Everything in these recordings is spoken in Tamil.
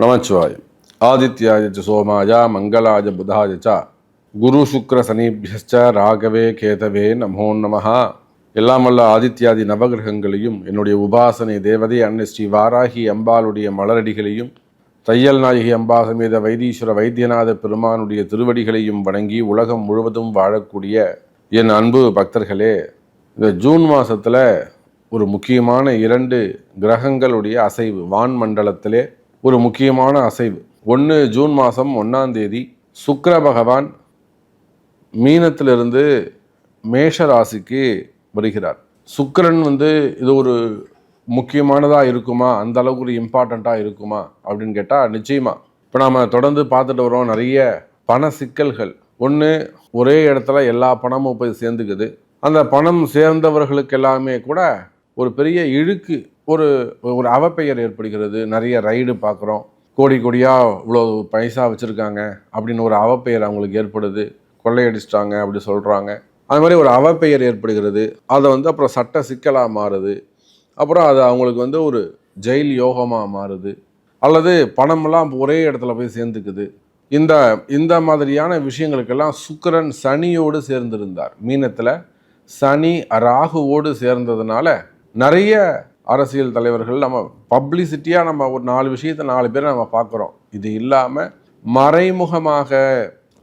நமச்சிவாய் ஆதித்யாய சோமாய மங்களாய புதாய ச குரு சுக்ர சனீபியச்ச ராகவே கேதவே நமோ நமஹா எல்லாம் வல்ல ஆதித்யாதி நவகிரகங்களையும் என்னுடைய உபாசனை தேவதை அன்னை ஸ்ரீ வாராகி அம்பாளுடைய மலரடிகளையும் தையல் நாயகி அம்பா சமேத வைத்தீஸ்வர வைத்தியநாத பெருமானுடைய திருவடிகளையும் வணங்கி உலகம் முழுவதும் வாழக்கூடிய என் அன்பு பக்தர்களே இந்த ஜூன் மாதத்தில் ஒரு முக்கியமான இரண்டு கிரகங்களுடைய அசைவு வான் மண்டலத்திலே ஒரு முக்கியமான அசைவு. ஒன்று ஜூன் மாதம் ஒன்றாம் தேதி சுக்கர பகவான் மீனத்திலிருந்து மேஷ ராசிக்கு வருகிறார். சுக்கரன் வந்து இது ஒரு முக்கியமானதாக இருக்குமா? அந்த அளவுக்கு ஒரு இம்பார்ட்டண்ட்டாக இருக்குமா? அப்படின்னு கேட்டால் நிச்சயமா. இப்போ நாம் தொடர்ந்து பார்த்துட்டு வரோம் நிறைய பண சிக்கல்கள். ஒன்று ஒரே இடத்துல எல்லா பணமும் போய் சேர்ந்துக்குது. அந்த பணம் சேர்ந்தவர்களுக்கு எல்லாமே கூட ஒரு பெரிய இழுக்கு ஒரு ஒரு அவப்பெயர் ஏற்படுகிறது. நிறைய ரைடு பார்க்குறோம். கோடி கோடியாக இவ்வளோ பைசா வச்சுருக்காங்க அப்படின்னு ஒரு அவப்பெயர் அவங்களுக்கு ஏற்படுது. கொள்ளையடிச்சிட்டாங்க அப்படி சொல்கிறாங்க அது மாதிரி ஒரு அவப்பெயர் ஏற்படுகிறது. அதை வந்து அப்புறம் சட்ட சிக்கலாக மாறுது. அப்புறம் அது அவங்களுக்கு வந்து ஒரு ஜெயில் யோகமாக மாறுது. அல்லது பணமெல்லாம் ஒரே இடத்துல போய் சேர்ந்துக்குது. இந்த இந்த மாதிரியான விஷயங்களுக்கெல்லாம் சுக்கரன் சனியோடு சேர்ந்திருந்தார். மீனத்தில் சனி ராகுவோடு சேர்ந்ததுனால நிறைய அரசியல் தலைவர்கள் நம்ம பப்ளிசிட்டியாக நம்ம ஒரு நாலு விஷயத்தை நாலு பேர் நம்ம பார்க்குறோம். இது இல்லாமல் மறைமுகமாக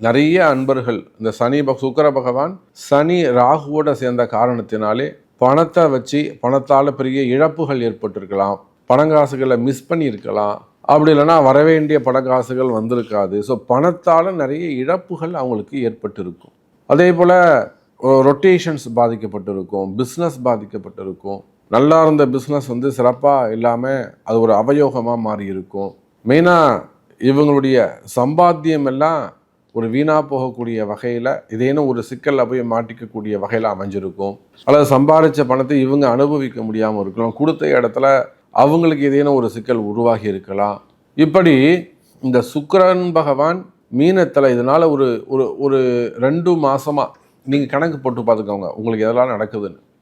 நிறைய அன்பர்கள் இந்த சனி பக சுக்கர பகவான் சனி ராகுவோட சேர்ந்த காரணத்தினாலே பணத்தை வச்சு பணத்தால் பெரிய இழப்புகள் ஏற்பட்டிருக்கலாம். பணங்காசுகளை மிஸ் பண்ணியிருக்கலாம். அப்படி இல்லைன்னா வரவேண்டிய பணங்காசுகள் வந்திருக்காது. ஸோ பணத்தால் நிறைய இழப்புகள் அவங்களுக்கு ஏற்பட்டிருக்கும். அதே போல் ரொட்டேஷன்ஸ் பாதிக்கப்பட்டிருக்கும் பிஸ்னஸ் பாதிக்கப்பட்டிருக்கும். நல்லா இருந்த பிஸ்னஸ் வந்து சிறப்பாக இல்லாமல் அது ஒரு அவயோகமாக மாறி இருக்கும் மெயினாக இவங்களுடைய சம்பாத்தியம் எல்லாம் ஒரு வீணாக போகக்கூடிய வகையில் இதேனும் ஒரு சிக்கலில் போய் மாட்டிக்கக்கூடிய வகையில் அமைஞ்சிருக்கும். அல்லது சம்பாதிச்ச பணத்தை இவங்க அனுபவிக்க முடியாமல் இருக்கலாம். கொடுத்த இடத்துல அவங்களுக்கு ஏதேனும் ஒரு சிக்கல் உருவாகி இருக்கலாம். இப்படி இந்த சுக்கரன் பகவான் மீனத்தில் இதனால் ஒரு ஒரு ஒரு ரெண்டு மாதமாக நீங்கள் கணக்கு போட்டு பார்த்துக்கோங்க. உங்களுக்கு எதெல்லாம் நடக்குதுன்னு.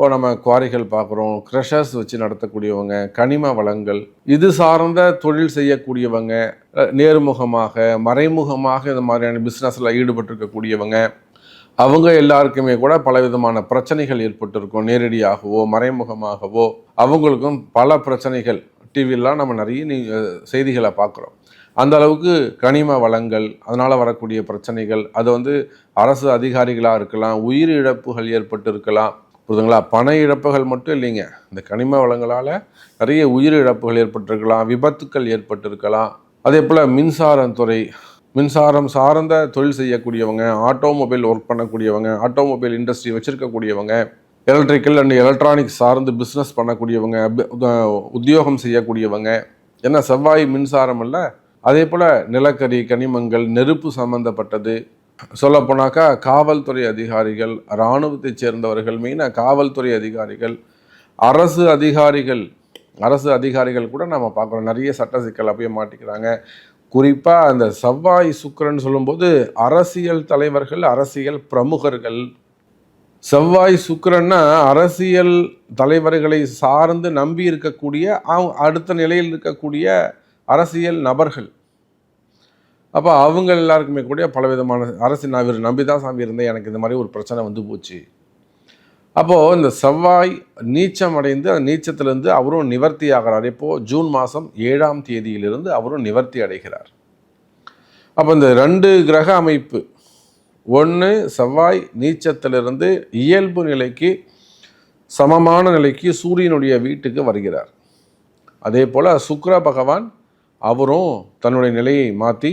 இப்போ நம்ம குவாரிகள் பார்க்குறோம் க்ரஷர்ஸ் வச்சு நடத்தக்கூடியவங்க கனிம வளங்கள் இது சார்ந்த தொழில் செய்யக்கூடியவங்க நேர்முகமாக மறைமுகமாக இந்த மாதிரியான பிஸ்னஸில் ஈடுபட்டிருக்கக்கூடியவங்க அவங்க எல்லாருக்குமே கூட பலவிதமான பிரச்சனைகள் ஏற்பட்டிருக்கும். நேரடியாகவோ மறைமுகமாகவோ அவங்களுக்கும் பல பிரச்சனைகள். டிவிலாம் நம்ம நிறைய செய்திகளை பார்க்குறோம். அந்த அளவுக்கு கனிம வளங்கள் அதனால் வரக்கூடிய பிரச்சனைகள் அது வந்து அரசு அதிகாரிகளாக இருக்கலாம் உயிரிழப்புகள் ஏற்பட்டு இருக்கலாம் புரிதுங்களா பண இழப்புகள் மட்டும் இல்லைங்க. இந்த கனிம வளங்களால் நிறைய உயிர் இழப்புகள் ஏற்பட்டிருக்கலாம் விபத்துக்கள் ஏற்பட்டிருக்கலாம். அதே போல் மின்சாரத்துறை மின்சாரம் சார்ந்த தொழில் செய்யக்கூடியவங்க ஆட்டோமொபைல் ஒர்க் பண்ணக்கூடியவங்க ஆட்டோமொபைல் இண்டஸ்ட்ரி வச்சுருக்கக்கூடியவங்க எலக்ட்ரிக்கல் அண்ட் எலக்ட்ரானிக்ஸ் சார்ந்து பிஸ்னஸ் பண்ணக்கூடியவங்க உத்தியோகம் செய்யக்கூடியவங்க ஏன்னா செவ்வாய் மின்சாரம் இல்லை அதே போல் நிலக்கரி கனிமங்கள் நெருப்பு சம்பந்தப்பட்டது சொல்லப்போனாக்கா காவல்துறை அதிகாரிகள் இராணுவத்தைச் சேர்ந்தவர்கள் மெயினாக காவல்துறை அதிகாரிகள் அரசு அதிகாரிகள் அரசு அதிகாரிகள் கூட நம்ம பார்க்குறோம் நிறைய சட்ட சிக்கலை போய் மாட்டிக்கிறாங்க. குறிப்பாக அந்த செவ்வாய் சுக்கரன் சொல்லும்போது அரசியல் தலைவர்கள் அரசியல் பிரமுகர்கள். செவ்வாய் சுக்கரன்னா அரசியல் தலைவர்களை சார்ந்து நம்பி இருக்கக்கூடிய அவங்க அடுத்த நிலையில் இருக்கக்கூடிய அரசியல் நபர்கள். அப்போ அவங்க எல்லாருக்குமே கூட பலவிதமான அரசு நான் இவர் நம்பி தான் சாமி இருந்தேன் எனக்கு இந்த மாதிரி ஒரு பிரச்சனை வந்து போச்சு. அப்போது இந்த செவ்வாய் நீச்சம் அடைந்து அந்த நீச்சத்திலேருந்து அவரும் நிவர்த்தி ஆகிறார். இப்போது ஜூன் மாதம் ஏழாம் தேதியிலிருந்து அவரும் நிவர்த்தி அடைகிறார். அப்போ இந்த ரெண்டு கிரக அமைப்பு ஒன்று செவ்வாய் நீச்சத்திலிருந்து இயல்பு நிலைக்கு சமமான நிலைக்கு சூரியனுடைய வீட்டுக்கு வருகிறார். அதே போல் சுக்ர பகவான் அவரும் தன்னுடைய நிலையை மாற்றி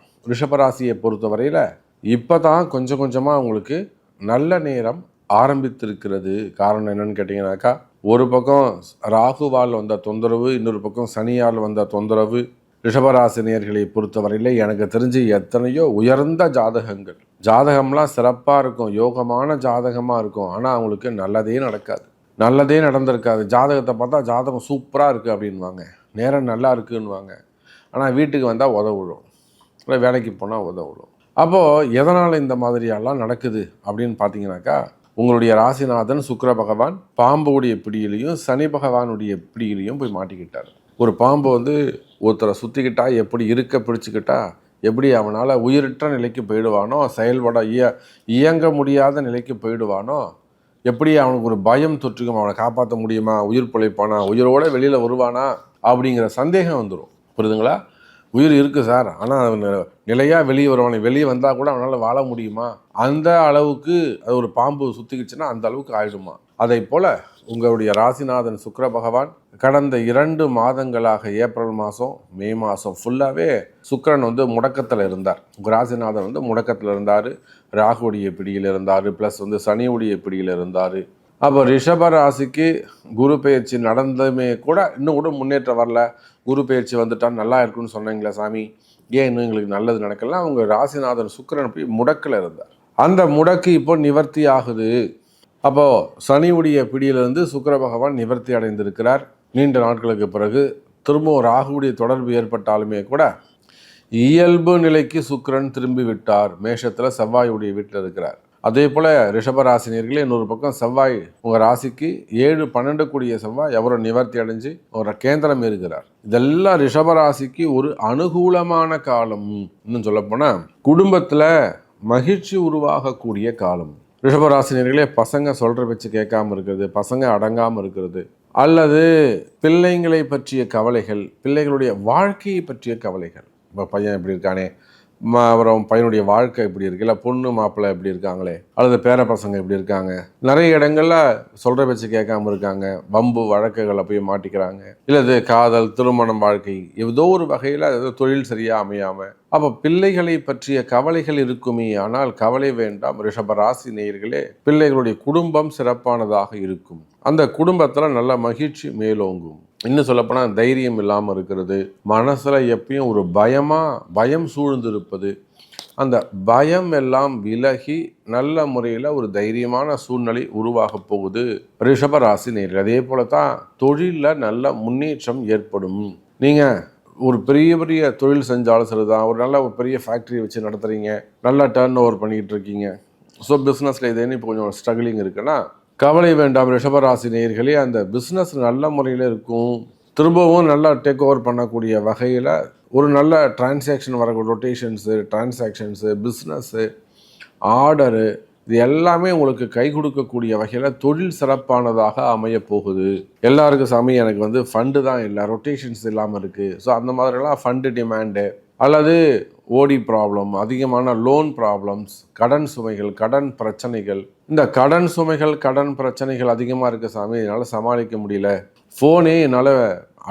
ரிஷபராசியை பொறுத்தவரையில் இப்போ தான் கொஞ்சம் கொஞ்சமாக உங்களுக்கு நல்ல நேரம் ஆரம்பித்திருக்கிறது. காரணம் என்னன்னு கேட்டிங்கனாக்கா ஒரு பக்கம் ராகுவால் வந்த தொந்தரவு இன்னொரு பக்கம் சனியால் வந்த தொந்தரவு. ரிஷபராசினியர்களை பொறுத்தவரையில் எனக்கு தெரிஞ்சு எத்தனையோ உயர்ந்த ஜாதகங்கள். ஜாதகம்லாம் சிறப்பாக இருக்கும் யோகமான ஜாதகமாக இருக்கும். ஆனால் அவங்களுக்கு நல்லதே நடக்காது. நல்லதே நடந்திருக்காது. ஜாதகத்தை பார்த்தா ஜாதகம் சூப்பராக இருக்குது அப்படின்வாங்க நேரம் நல்லா இருக்குன்னுவாங்க. ஆனால் வீட்டுக்கு வந்தால் உதவிடும் இல்லை வேலைக்கு போனால் உதவிடும் அப்போது எதனால் இந்த மாதிரியெல்லாம் நடக்குது அப்படின்னு பார்த்தீங்கன்னாக்கா உங்களுடைய ராசிநாதன் சுக்கிர பகவான் பாம்புடைய பிடியிலையும் சனி பகவானுடைய பிடியிலையும் போய் மாட்டிக்கிட்டார். ஒரு பாம்பு வந்து ஒருத்தரை சுற்றிக்கிட்டா எப்படி இருக்க பிடிச்சிக்கிட்டா எப்படி அவனால் உயிரற்ற நிலைக்கு போயிடுவானோ செயல்பட இய இயங்க முடியாத நிலைக்கு போயிடுவானோ எப்படி அவனுக்கு ஒரு பயம் தொற்றுக்கும் அவனை காப்பாற்ற முடியுமா உயிர் பிழைப்பானா உயிரோட வெளியில் வருவானா அப்படிங்கிற சந்தேகம் வந்துடும் புரியுதுங்களா? உயிர் இருக்குது சார். ஆனால் அவன் நிலையாக வெளியே வருவானே. வெளியே வந்தால் கூட அவனால் வாழ முடியுமா? அந்த அளவுக்கு அது ஒரு பாம்பு சுற்றிக்கிச்சுன்னா அந்த அளவுக்கு ஆயிடுமா? அதை போல் உங்களுடைய ராசிநாதன் சுக்கர பகவான் கடந்த இரண்டு மாதங்களாக ஏப்ரல் மாதம் மே மாதம் ஃபுல்லாகவே சுக்கரன் வந்து முடக்கத்தில் இருந்தார். உங்கள் ராசிநாதன் வந்து முடக்கத்தில் இருந்தார். ராகுடைய பிடியில் இருந்தார். ப்ளஸ் வந்து சனியுடைய பிடியில் இருந்தார். அப்போ ரிஷப ராசிக்கு குரு பயிற்சி நடந்ததுமே கூட இன்னும் கூட முன்னேற்றம் வரல. குரு பயிற்சி வந்துட்டா நல்லா இருக்குன்னு சொன்னீங்களே சாமி. ஏன் இன்னும் எங்களுக்கு நல்லது நடக்கலாம் அவங்க ராசிநாதன் சுக்கிரன் போய் முடக்கில் இருந்தார். அந்த முடக்கு இப்போ நிவர்த்தி ஆகுது. அப்போது சனியுடைய பிடியிலிருந்து சுக்கர பகவான் நிவர்த்தி அடைந்திருக்கிறார். நீண்ட நாட்களுக்கு பிறகு திரும்பவும் ராகுவுடைய தொடர்பு ஏற்பட்டாலுமே கூட இயல்பு நிலைக்கு சுக்கரன் திரும்பி விட்டார். மேஷத்தில் செவ்வாயுடைய வீட்டில் இருக்கிறார். அதே போல் ரிஷபராசினியர்களே இன்னொரு பக்கம் செவ்வாய் உங்கள் ராசிக்கு ஏழு பன்னெண்டு கூடிய செவ்வாய் எவரோ நிவர்த்தி அடைஞ்சு ஒரு கேந்திரம் இருக்கிறார் இதெல்லாம் ரிஷபராசிக்கு ஒரு அனுகூலமான காலம் இன்னும் சொல்லப்போனால் குடும்பத்தில் மகிழ்ச்சி உருவாகக்கூடிய காலம். ரிஷபராசினியர்களே பசங்க சொல்கிற வச்சு கேட்காம இருக்கிறது பசங்க அடங்காமல் இருக்கிறது அல்லது பிள்ளைங்களை பற்றிய கவலைகள் பிள்ளைகளுடைய வாழ்க்கையை பற்றிய கவலைகள். இப்போ பையன் எப்படி இருக்கானே அப்புறம் பையனுடைய வாழ்க்கை எப்படி இருக்கு? இல்லை பொண்ணு மாப்பிள்ளை எப்படி இருக்காங்களே? அல்லது பேர பசங்க எப்படி இருக்காங்க? நிறைய இடங்கள்ல சொல்கிற பேச்சு கேட்காம இருக்காங்க. வம்பு வழக்குகளை போய் மாட்டிக்கிறாங்க. இல்லது காதல் திருமணம் வாழ்க்கை ஏதோ ஒரு வகையில் தொழில் சரியாக அமையாமல் அப்போ பிள்ளைகளை பற்றிய கவலைகள் இருக்குமே ஆனால் கவலை வேண்டாம். ரிஷப ராசி நேயர்களே பிள்ளைகளுடைய குடும்பம் சிறப்பானதாக இருக்கும். அந்த குடும்பத்தில் நல்ல மகிழ்ச்சி மேலோங்கும். இன்னும் சொல்லப்போனால் தைரியம் இல்லாமல் இருக்கிறது மனசில் எப்பயும் ஒரு பயமாக பயம் சூழ்ந்திருப்பது. அந்த பயம் எல்லாம் விலகி நல்ல முறையில் ஒரு தைரியமான சூழ்நிலை உருவாக போகுது ரிஷப ராசி நேர்கள். அதே போல தான் தொழிலில் நல்ல முன்னேற்றம் ஏற்படும். நீங்கள் ஒரு பெரிய பெரிய தொழில் செஞ்சாலும் சரிதான். ஒரு நல்ல ஒரு பெரிய ஃபேக்ட்ரி வச்சு நடத்துகிறீங்க நல்லா டேர்ன் ஓவர் பண்ணிக்கிட்டு இருக்கீங்க. ஸோ பிஸ்னஸில் இதே இப்போ கொஞ்சம் ஸ்ட்ரகிளிங் இருக்குன்னா கவலை வேண்டாம் ரிஷபராசி நேயர்களே அந்த பிஸ்னஸ் நல்ல முறையில் இருக்கும். திரும்பவும் நல்லா டேக் ஓவர் பண்ணக்கூடிய வகையில் ஒரு நல்ல டிரான்சாக்ஷன் வரக்கூடிய ரொட்டேஷன்ஸு டிரான்சாக்ஷன்ஸு பிஸ்னஸ்ஸு ஆர்டரு இது எல்லாமே உங்களுக்கு கை கொடுக்கக்கூடிய வகையில் தொழில் சிறப்பானதாக அமைய போகுது. எல்லாருக்கும் சாமி எனக்கு வந்து ஃபண்டு தான் இல்லை ரொட்டேஷன்ஸ் இல்லாமல் இருக்குது ஸோ அந்த மாதிரிலாம் ஃபண்டு டிமாண்டு அல்லது ஓடி ப்ராப்ளம் அதிகமான லோன் ப்ராப்ளம்ஸ் கடன் சுமைகள் கடன் பிரச்சனைகள். இந்த கடன் சுமைகள் கடன் பிரச்சனைகள் அதிகமாக இருக்க சாமி. என்னால் சமாளிக்க முடியல. ஃபோனே என்னால்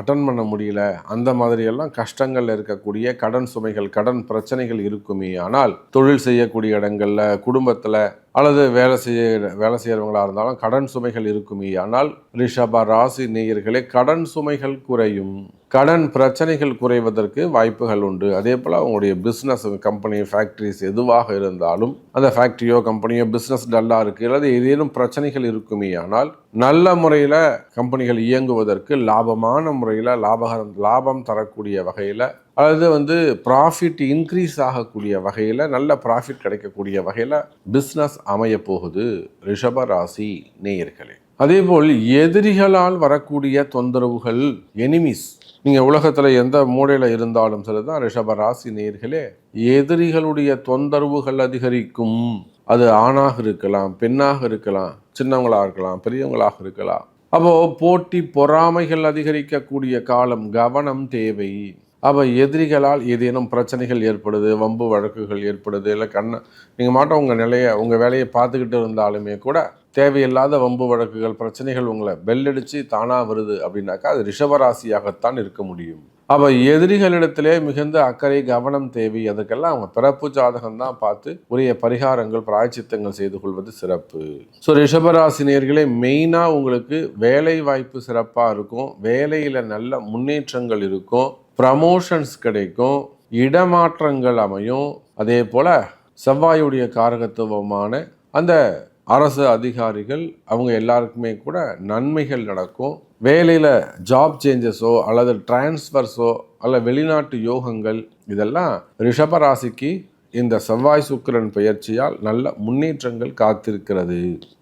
அட்டன் பண்ண முடியல. அந்த மாதிரியெல்லாம் கஷ்டங்கள் இருக்கக்கூடிய கடன் சுமைகள் கடன் பிரச்சனைகள் இருக்குமே. ஆனால் தொழில் செய்யக்கூடிய இடங்களில் குடும்பத்தில் அல்லது வேலை செய்ய வேலை செய்கிறவங்களா இருந்தாலும் கடன் சுமைகள் இருக்குமே. ஆனால் ரிஷப ராசி நேயர்களே கடன் சுமைகள் குறையும். கடன் பிரச்சனைகள் குறைவதற்கு வாய்ப்புகள் உண்டு. அதே போல் அவங்களுடைய பிஸ்னஸ் கம்பெனி ஃபேக்ட்ரிஸ் எதுவாக இருந்தாலும் அந்த ஃபேக்ட்ரியோ கம்பெனியோ பிஸ்னஸ் டல்லாக இருக்குது அல்லது ஏதேனும் பிரச்சனைகள் இருக்குமே. ஆனால் நல்ல முறையில் கம்பெனிகள் இயங்குவதற்கு லாபமான முறையில் லாபகரம் லாபம் தரக்கூடிய வகையில் அது வந்து ப்ராஃபிட் இன்க்ரீஸ் ஆகக்கூடிய வகையில் நல்ல ப்ராஃபிட் கிடைக்கக்கூடிய வகையில் பிஸ்னஸ் அமைய போகுது ரிஷப ராசி நேயர்களே. அதேபோல் எதிரிகளால் வரக்கூடிய தொந்தரவுகள் எனிமிஸ் நீங்கள் உலகத்தில் எந்த மூலையில் இருந்தாலும் சரி தான் ரிஷப ராசி நேர்களே எதிரிகளுடைய தொந்தரவுகள் அதிகரிக்கும். அது ஆணாக இருக்கலாம் பெண்ணாக இருக்கலாம் சின்னவங்களாக இருக்கலாம் பெரியவங்களாக இருக்கலாம். அப்போது போட்டி பொறாமைகள் அதிகரிக்கக்கூடிய காலம் கவனம் தேவை. அப்போ எதிரிகளால் ஏதேனும் பிரச்சனைகள் ஏற்படுது வம்பு வழக்குகள் ஏற்படுது இல்லை கண்ணை நீங்கள் மாட்டோம் உங்கள் நிலையை உங்கள் வேலையை பார்த்துக்கிட்டு இருந்தாலுமே கூட தேவையில்லாத வம்பு வழக்குகள் பிரச்சனைகள் உங்களை பெல்லடிச்சு தானாக வருது அப்படின்னாக்கா அது ரிஷபராசியாகத்தான் இருக்க முடியும். அப்போ எதிரிகளிடத்திலே மிகுந்த அக்கறை கவனம் தேவை அதுக்கெல்லாம் அவங்க பிறப்பு ஜாதகம் தான் பார்த்து உரிய பரிகாரங்கள் பிராய்ச்சித்தங்கள் செய்து கொள்வது சிறப்பு. ஸோ ரிஷபராசினியர்களே மெயினாக உங்களுக்கு வேலை வாய்ப்பு சிறப்பாக இருக்கும் வேலையில் நல்ல முன்னேற்றங்கள் இருக்கும் ப்ரமோஷன்ஸ் கிடைக்கும் இடமாற்றங்கள் அமையும். அதே போல் செவ்வாயுடைய காரகத்துவமான அந்த அரசு அதிகாரிகள் அவங்க எல்லாருக்குமே கூட நன்மைகள் நடக்கும். வேலையில் ஜாப் சேஞ்சஸோ அல்லது டிரான்ஸ்ஃபர்ஸோ அல்ல வெளிநாட்டு யோகங்கள் இதெல்லாம் ரிஷபராசிக்கு இந்த செவ்வாய் சுக்கிரன் பெயர்ச்சியால் நல்ல முன்னேற்றங்கள் காத்திருக்கிறது.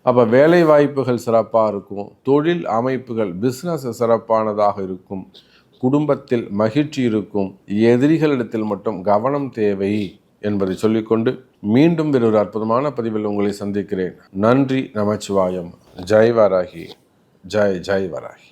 அப்போ வேலை வாய்ப்புகள் சிறப்பாக இருக்கும். தொழில் அமைப்புகள் பிஸ்னஸ் சிறப்பானதாக இருக்கும். குடும்பத்தில் மகிழ்ச்சி இருக்கும் எதிரிகளிடத்தில் மட்டும் கவனம் தேவை என்பதை சொல்லிக்கொண்டு மீண்டும் வேறு ஒரு அற்புதமான பதிவில் உங்களை சந்திக்கிறேன். நன்றி நமச்சிவாயம். ஜெய் வராகி ஜெய் ஜெய் வராகி